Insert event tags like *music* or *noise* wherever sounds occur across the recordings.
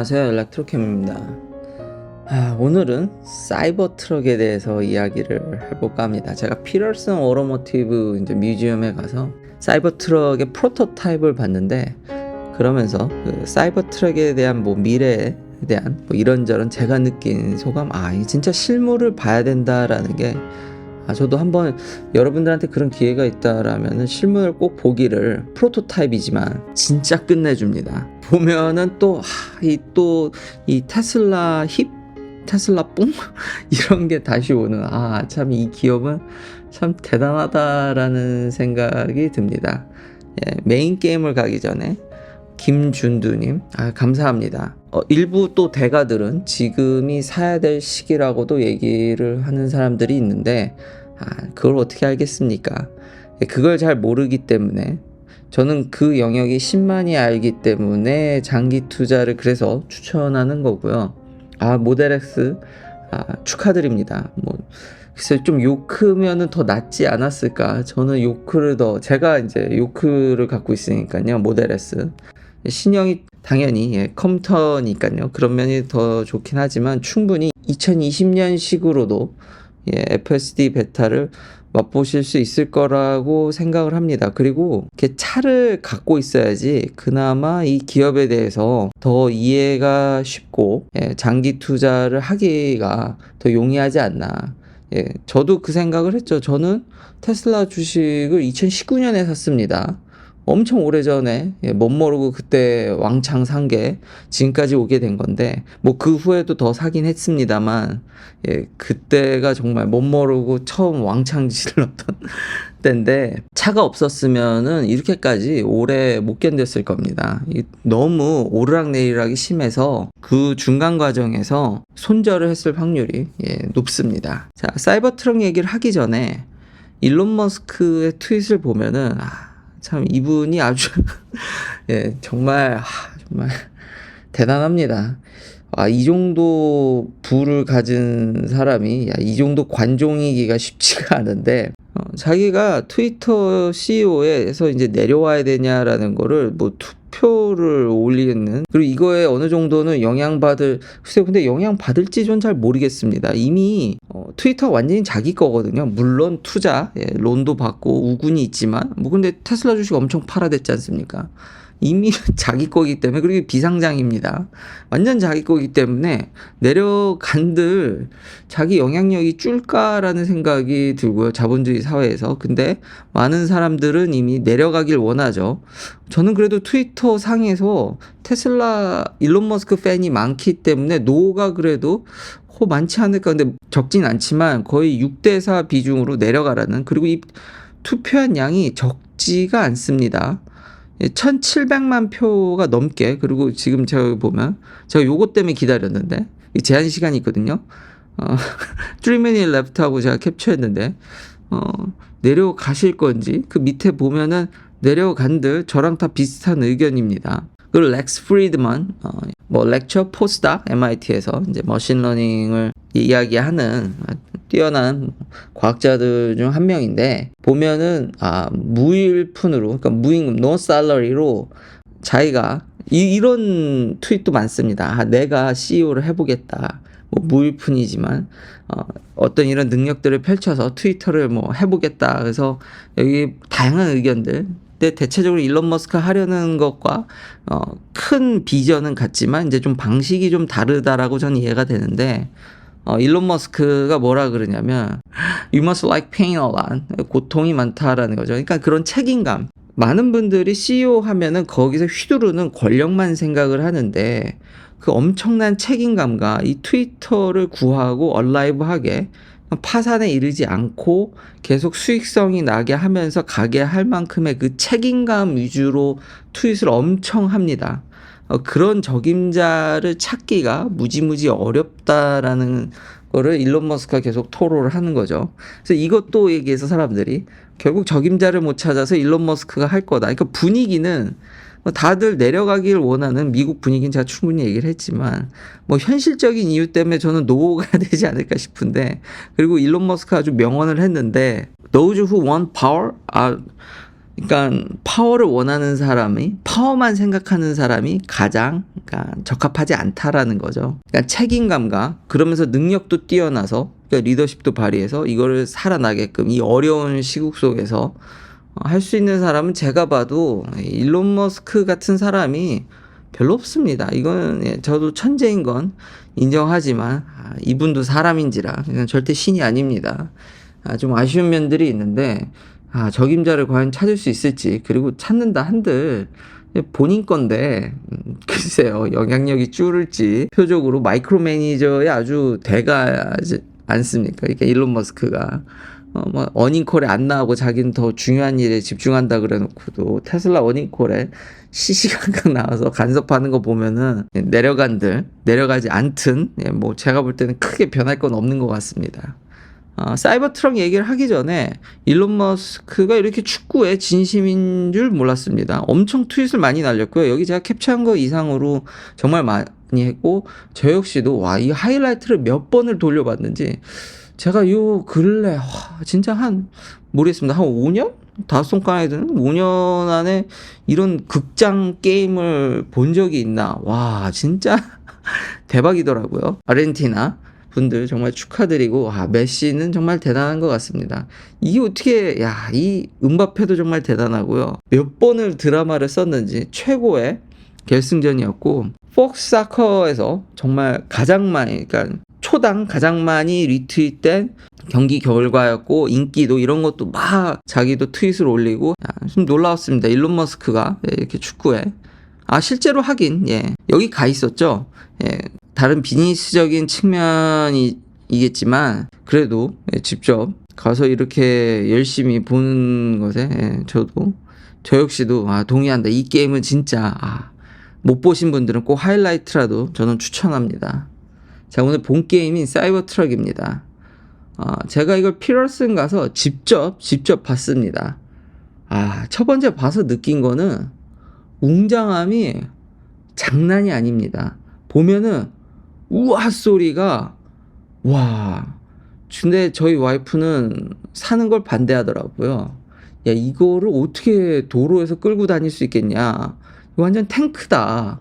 안녕하세요. 엘렉트로캠입니다. 아, 오늘은 사이버 트럭에 대해서 이야기를 해볼까 합니다. 제가 피럴슨 오로모티브 이제 뮤지엄에 가서 사이버 트럭의 프로토타입을 봤는데 그러면서 그 사이버 트럭에 대한 뭐 미래에 대한 뭐 이런저런 제가 느낀 소감? 아 이게 진짜 실물을 봐야 된다라는 게 아, 저도 한번 여러분들한테 그런 기회가 있다라면 실물을 꼭 보기를 프로토타입이지만 진짜 끝내줍니다. 보면은 또이또 이 테슬라 힙 테슬라 뽕 *laughs* 이런 게 다시 오는 아 참 이 기업은 참 대단하다라는 생각이 듭니다. 예, 메인 게임을 가기 전에 김준두님 아 감사합니다. 어, 일부 또 대가들은 지금이 사야 될 시기라고도 얘기를 하는 사람들이 있는데 아, 그걸 어떻게 알겠습니까? 예, 그걸 잘 모르기 때문에 저는 그 영역이 10만이 알기 때문에 장기 투자를 그래서 추천하는 거고요. 아 모델 X 아, 축하드립니다. 뭐 글쎄 좀 요크면은 더 낫지 않았을까? 저는 요크를 더 제가 이제 요크를 갖고 있으니까요 모델 S 신형이 당연히 예, 컴퓨터니까요 그런 면이 더 좋긴 하지만 충분히 2020년식으로도 예, FSD 베타를 맛보실 수 있을 거라고 생각을 합니다. 그리고 이렇게 차를 갖고 있어야지 그나마 이 기업에 대해서 더 이해가 쉽고 예, 장기 투자를 하기가 더 용이하지 않나. 예, 저도 그 생각을 했죠. 저는 테슬라 주식을 2019년에 샀습니다. 엄청 오래전에 예, 못 모르고 그때 왕창 산 게 지금까지 오게 된 건데 뭐 그 후에도 더 사긴 했습니다만 예, 그때가 정말 못 모르고 처음 왕창 *laughs* 질렀던 때인데 차가 없었으면은 이렇게까지 오래 못 견뎠을 겁니다. 이 너무 오르락내리락이 심해서 그 중간 과정에서 손절을 했을 확률이 예, 높습니다. 자, 사이버 트럭 얘기를 하기 전에 일론 머스크의 트윗을 보면은 아, 참 이분이 아주 *laughs* 예, 정말 하, 정말 대단합니다. 아, 이 정도 부를 가진 사람이 야, 이 정도 관종이기가 쉽지가 않은데 어, 자기가 트위터 CEO에서 이제 내려와야 되냐라는 거를 뭐 투 표를 올리는? 그리고 이거에 어느 정도는 영향받을 글쎄요 근데 영향받을지 전 잘 모르겠습니다. 이미 어, 트위터 완전히 자기 거거든요. 물론 투자 예, 론도 받고 우군이 있지만. 뭐 근데 테슬라 주식 엄청 팔아댔지 않습니까 이미 *laughs* 자기 거기 때문에 그리고 비상장입니다. 완전 자기 거기 때문에 내려간들 자기 영향력이 줄까라는 생각이 들고요. 자본주의 사회에서. 근데 많은 사람들은 이미 내려가길 원하죠. 저는 그래도 트위터 상에서 테슬라 일론 머스크 팬이 많기 때문에 노가 그래도 호 많지 않을까. 근데 적진 않지만 거의 6대 4 비중으로 내려가라는 그리고 이 투표한 양이 적지가 않습니다. 1700만 표가 넘게 그리고 지금 제가 보면 제가 요것 때문에 기다렸는데 제한 시간이 있거든요. 어, *laughs* 3minute left 하고 제가 캡처했는데 어, 내려가실 건지 그 밑에 보면은 내려간들 저랑 다 비슷한 의견입니다. 그리고 렉스 프리드만 어, 뭐 렉처 포스닥 MIT에서 이제 머신러닝을 이야기하는 뛰어난 과학자들 중 한 명인데 보면은 아 무일푼으로 그러니까 무임금 노 살러리로 자기가 이, 이런 트윗도 많습니다. 아, 내가 CEO를 해보겠다. 뭐 무일푼이지만 어, 어떤 이런 능력들을 펼쳐서 트위터를 뭐 해보겠다. 그래서 여기 다양한 의견들 근데 대체적으로 일론 머스크 하려는 것과 어, 큰 비전은 같지만 이제 좀 방식이 좀 다르다라고 저는 이해가 되는데 어, 일론 머스크가 뭐라 그러냐면 You must like pain a lot. 고통이 많다라는 거죠. 그러니까 그런 책임감. 많은 분들이 CEO 하면은 거기서 휘두르는 권력만 생각을 하는데 그 엄청난 책임감과 이 트위터를 구하고 얼라이브하게 파산에 이르지 않고 계속 수익성이 나게 하면서 가게 할 만큼의 그 책임감 위주로 트윗을 엄청 합니다. 어, 그런 적임자를 찾기가 무지무지 어렵다라는 거를 일론 머스크가 계속 토로를 하는 거죠. 그래서 이것도 얘기해서 사람들이 결국 적임자를 못 찾아서 일론 머스크가 할 거다. 그러니까 분위기는 뭐 다들 내려가길 원하는 미국 분위기는 제가 충분히 얘기를 했지만 뭐 현실적인 이유 때문에 저는 노가 *laughs* 되지 않을까 싶은데 그리고 일론 머스크 아주 명언을 했는데 those who want power are 그러니까 파워를 원하는 사람이 파워만 생각하는 사람이 가장 그러니까 적합하지 않다라는 거죠. 그러니까 책임감과 그러면서 능력도 뛰어나서 그러니까 리더십도 발휘해서 이거를 살아나게끔 이 어려운 시국 속에서 할 수 있는 사람은 제가 봐도 일론 머스크 같은 사람이 별로 없습니다. 이건 예, 저도 천재인 건 인정하지만 아, 이분도 사람인지라 절대 신이 아닙니다. 아, 좀 아쉬운 면들이 있는데 아, 적임자를 과연 찾을 수 있을지 그리고 찾는다 한들 본인 건데 음, 글쎄요 영향력이 줄을지 표적으로 마이크로 매니저에 아주 대가지 않습니까? 그러니까 일론 머스크가 어, 뭐, 어닝콜에 안 나오고 자기는 더 중요한 일에 집중한다 그래 놓고도 테슬라 어닝콜에 시시각각 *laughs* 나와서 간섭하는 거 보면은 내려간들, 내려가지 않든, 예, 뭐, 제가 볼 때는 크게 변할 건 없는 것 같습니다. 어, 사이버 트럭 얘기를 하기 전에 일론 머스크가 이렇게 축구에 진심인 줄 몰랐습니다. 엄청 트윗을 많이 날렸고요. 여기 제가 캡처한 거 이상으로 정말 많이 했고, 저 역시도 와, 이 하이라이트를 몇 번을 돌려봤는지, 제가 요 근래 와, 진짜 한 모르겠습니다. 한 5년? 다섯 손가락에 드는 5년 안에 이런 극장 게임을 본 적이 있나? 와, 진짜 *laughs* 대박이더라고요. 아르헨티나 분들 정말 축하드리고 아, 메시는 정말 대단한 것 같습니다. 이게 어떻게 야, 이 음바페도 정말 대단하고요. 몇 번을 드라마를 썼는지 최고의 결승전이었고 폭스 사커에서 정말 가장 많이 그러니까 초당 가장 많이 리트윗된 경기 결과였고 인기도 이런 것도 막 자기도 트윗을 올리고 야, 좀 놀라웠습니다. 일론 머스크가 예, 이렇게 축구에 아 실제로 하긴 예 여기 가 있었죠. 예 다른 비즈니스적인 측면이겠지만 그래도 예, 직접 가서 이렇게 열심히 보는 것에 예, 저도 저 역시도 아 동의한다. 이 게임은 진짜 아, 못 보신 분들은 꼭 하이라이트라도 저는 추천합니다. 자, 오늘 본 게임인 사이버 트럭입니다. 아, 제가 이걸 피러슨 가서 직접, 직접 봤습니다. 아, 첫 번째 봐서 느낀 거는 웅장함이 장난이 아닙니다. 보면은 우와 소리가 와. 근데 저희 와이프는 사는 걸 반대하더라고요. 야, 이거를 어떻게 도로에서 끌고 다닐 수 있겠냐. 완전 탱크다.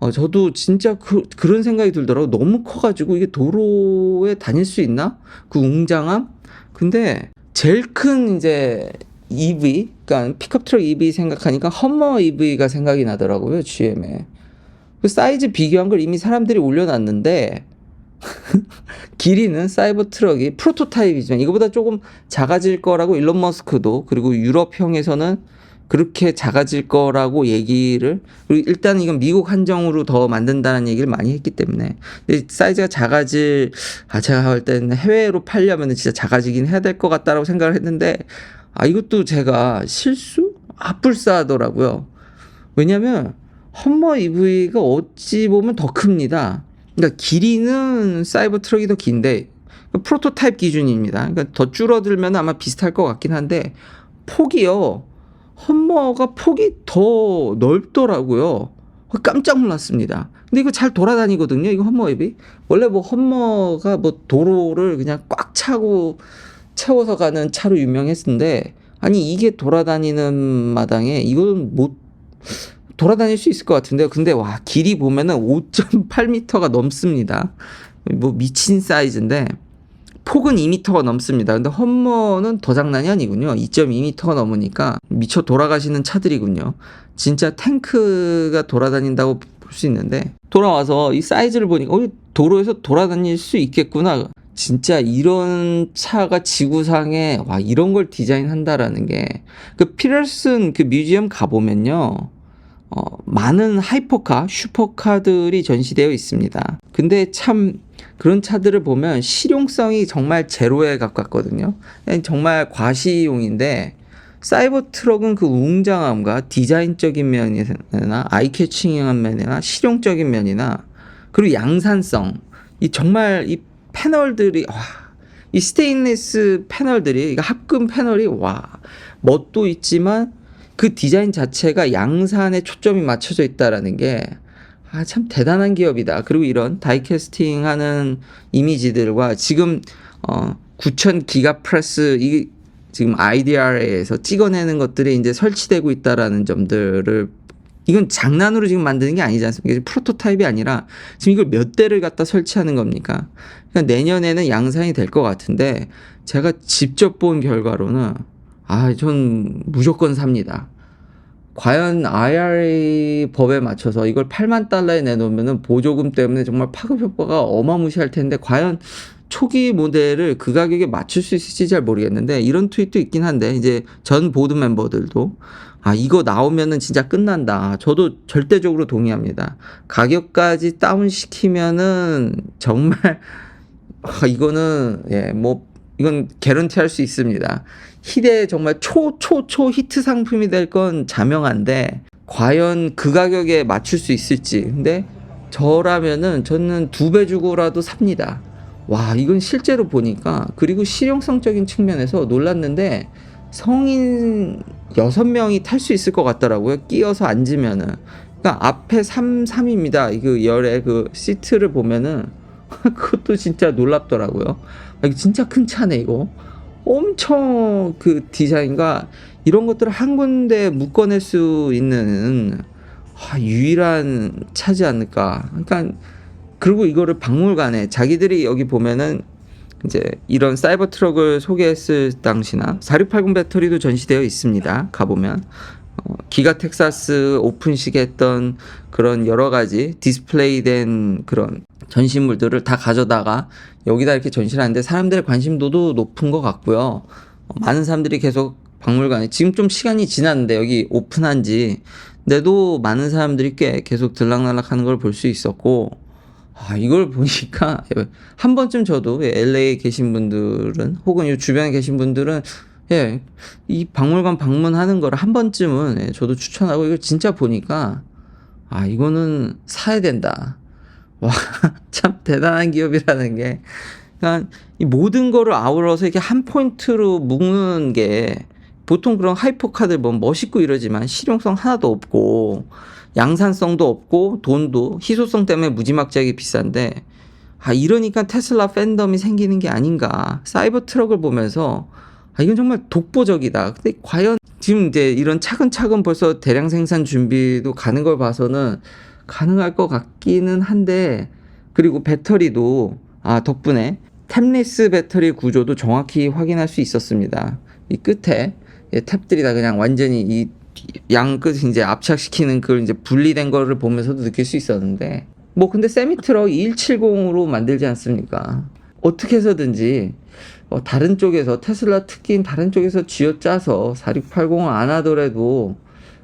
어, 저도 진짜 그, 그런 생각이 들더라고. 너무 커가지고 이게 도로에 다닐 수 있나? 그 웅장함? 근데 제일 큰 이제 EV, 그러니까 픽업 트럭 EV 생각하니까 험머 EV가 생각이 나더라고요, GM에. 그 사이즈 비교한 걸 이미 사람들이 올려놨는데, *laughs* 길이는 사이버 트럭이 프로토타입이지만 이거보다 조금 작아질 거라고 일론 머스크도 그리고 유럽형에서는 그렇게 작아질 거라고 얘기를 그리고 일단 이건 미국 한정으로 더 만든다는 얘기를 많이 했기 때문에. 근데 사이즈가 작아질 아 제가 볼 때는 해외로 팔려면 진짜 작아지긴 해야 될 것 같다라고 생각을 했는데 아 이것도 제가 실수? 아뿔싸하더라고요. 왜냐면 험머 EV가 어찌 보면 더 큽니다. 그러니까 길이는 사이버 트럭이 더 긴데 프로토타입 기준입니다. 그러니까 더 줄어들면 아마 비슷할 것 같긴 한데 폭이요 험머가 폭이 더 넓더라고요. 깜짝 놀랐습니다. 근데 이거 잘 돌아다니거든요. 이거 험머 앱이. 원래 뭐 험머가 뭐 도로를 그냥 꽉 차고 채워서 가는 차로 유명했는데 아니 이게 돌아다니는 마당에 이건 못 돌아다닐 수 있을 것 같은데요. 근데 와 길이 보면은 5.8m가 넘습니다. 뭐 미친 사이즈인데 폭은 2m가 넘습니다. 근데 험머는 더 장난이 아니군요. 2.2m가 넘으니까 미쳐 돌아가시는 차들이군요. 진짜 탱크가 돌아다닌다고 볼 수 있는데 돌아와서 이 사이즈를 보니까 어, 도로에서 돌아다닐 수 있겠구나. 진짜 이런 차가 지구상에 와 이런 걸 디자인한다라는 게 그 피럴슨 그 뮤지엄 가보면요. 어, 많은 하이퍼카, 슈퍼카들이 전시되어 있습니다. 근데 참 그런 차들을 보면 실용성이 정말 제로에 가깝거든요. 정말 과시용인데 사이버 트럭은 그 웅장함과 디자인적인 면이나 아이캐칭한 면이나 실용적인 면이나 그리고 양산성 이 정말 이 패널들이 와, 이 스테인리스 패널들이 합금 패널이 와 멋도 있지만 그 디자인 자체가 양산에 초점이 맞춰져 있다라는 게 아, 참 대단한 기업이다. 그리고 이런 다이캐스팅 하는 이미지들과 지금, 어, 9000 기가 프레스, 이, 지금 IDRA에서 찍어내는 것들이 이제 설치되고 있다라는 점들을 이건 장난으로 지금 만드는 게 아니지 않습니까? 프로토타입이 아니라 지금 이걸 몇 대를 갖다 설치하는 겁니까? 그러니까 내년에는 양산이 될 것 같은데 제가 직접 본 결과로는 아, 전 무조건 삽니다. 과연 IRA 법에 맞춰서 이걸 8만 달러에 내놓으면은 보조금 때문에 정말 파급 효과가 어마무시할 텐데 과연 초기 모델을 그 가격에 맞출 수 있을지 잘 모르겠는데 이런 트윗도 있긴 한데 이제 전 보드 멤버들도 아 이거 나오면은 진짜 끝난다. 저도 절대적으로 동의합니다. 가격까지 다운 시키면은 정말 *laughs* 아, 이거는 예 뭐 이건 개런티 할 수 있습니다. 희대 정말 초 초 초 히트 상품이 될 건 자명한데 과연 그 가격에 맞출 수 있을지. 근데 저라면은 저는 두 배 주고라도 삽니다. 와, 이건 실제로 보니까 그리고 실용성적인 측면에서 놀랐는데 성인 여섯 명이 탈 수 있을 것 같더라고요. 끼어서 앉으면은. 그러니까 앞에 3, 3입니다. 그 열에 그 시트를 보면은 *laughs* 그것도 진짜 놀랍더라고요. 아, 이거 진짜 큰 차네, 이거. 엄청 그 디자인과 이런 것들을 한 군데 묶어낼 수 있는 아, 유일한 차지 않을까. 그러니까 그리고 이거를 박물관에 자기들이 여기 보면은 이제 이런 사이버 트럭을 소개했을 당시나 4680 배터리도 전시되어 있습니다. 가보면 어, 기가 텍사스 오픈식에 했던 그런 여러 가지 디스플레이된 그런 전시물들을 다 가져다가 여기다 이렇게 전시를 하는데 사람들의 관심도도 높은 것 같고요. 어, 많은 사람들이 계속 박물관에 지금 좀 시간이 지났는데 여기 오픈한 지 근데도 많은 사람들이 꽤 계속 들락날락 하는 걸 볼 수 있었고 아, 이걸 보니까 *laughs* 한 번쯤 저도 LA에 계신 분들은 혹은 이 주변에 계신 분들은 예, 이 박물관 방문하는 거를 한 번쯤은 예, 저도 추천하고 이거 진짜 보니까 아, 이거는 사야 된다. 와, *laughs* 참 대단한 기업이라는 게 그러니까 이 모든 거를 아우러서 이렇게 한 포인트로 묶는 게 보통 그런 하이퍼카들 뭐 멋있고 이러지만 실용성 하나도 없고 양산성도 없고 돈도 희소성 때문에 무지막지하게 비싼데 아 이러니까 테슬라 팬덤이 생기는 게 아닌가 사이버 트럭을 보면서 아 이건 정말 독보적이다. 근데 과연 지금 이제 이런 차근차근 벌써 대량 생산 준비도 가는 걸 봐서는 가능할 것 같기는 한데 그리고 배터리도 아 덕분에 탭리스 배터리 구조도 정확히 확인할 수 있었습니다. 이 끝에 예, 탭들이 다 그냥 완전히 이 양끝 이제 압착시키는 그걸 이제 분리된 거를 보면서도 느낄 수 있었는데. 뭐 근데 세미트럭 2170으로 만들지 않습니까? 어떻게 해서든지 어, 다른 쪽에서 테슬라 특기인 다른 쪽에서 쥐어짜서 4680을 안 하더라도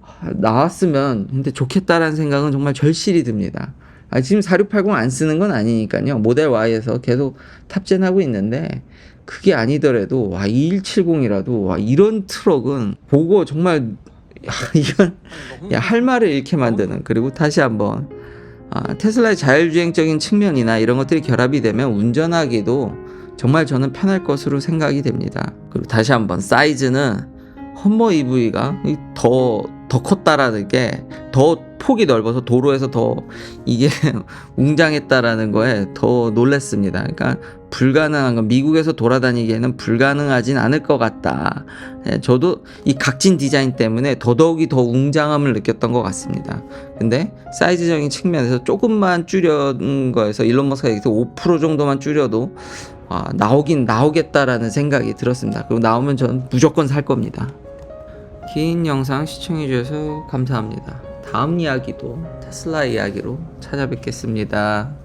아, 나왔으면 근데 좋겠다라는 생각은 정말 절실히 듭니다. 아, 지금 4680 안 쓰는 건 아니니까요. 모델 Y에서 계속 탑재하고 있는데 그게 아니더라도 와 2170이라도 와 이런 트럭은 보고 정말 야, 이건 야, 할 말을 잃게 만드는 그리고 다시 한번 아, 테슬라의 자율주행적인 측면이나 이런 것들이 결합이 되면 운전하기도 정말 저는 편할 것으로 생각이 됩니다. 그리고 다시 한번 사이즈는 험머 EV가 더, 더 컸다라는 게 더 폭이 넓어서 도로에서 더 이게 *laughs* 웅장했다라는 거에 더 놀랬습니다. 그러니까 불가능한 건 미국에서 돌아다니기에는 불가능하진 않을 것 같다. 예, 저도 이 각진 디자인 때문에 더더욱이 더 웅장함을 느꼈던 것 같습니다. 근데 사이즈적인 측면에서 조금만 줄여는 거에서 일론 머스크가 여기서 5% 정도만 줄여도 아, 나오긴 나오겠다라는 생각이 들었습니다. 그리고 나오면 전 무조건 살 겁니다. 긴 영상 시청해주셔서 감사합니다. 다음 이야기도 테슬라 이야기로 찾아뵙겠습니다.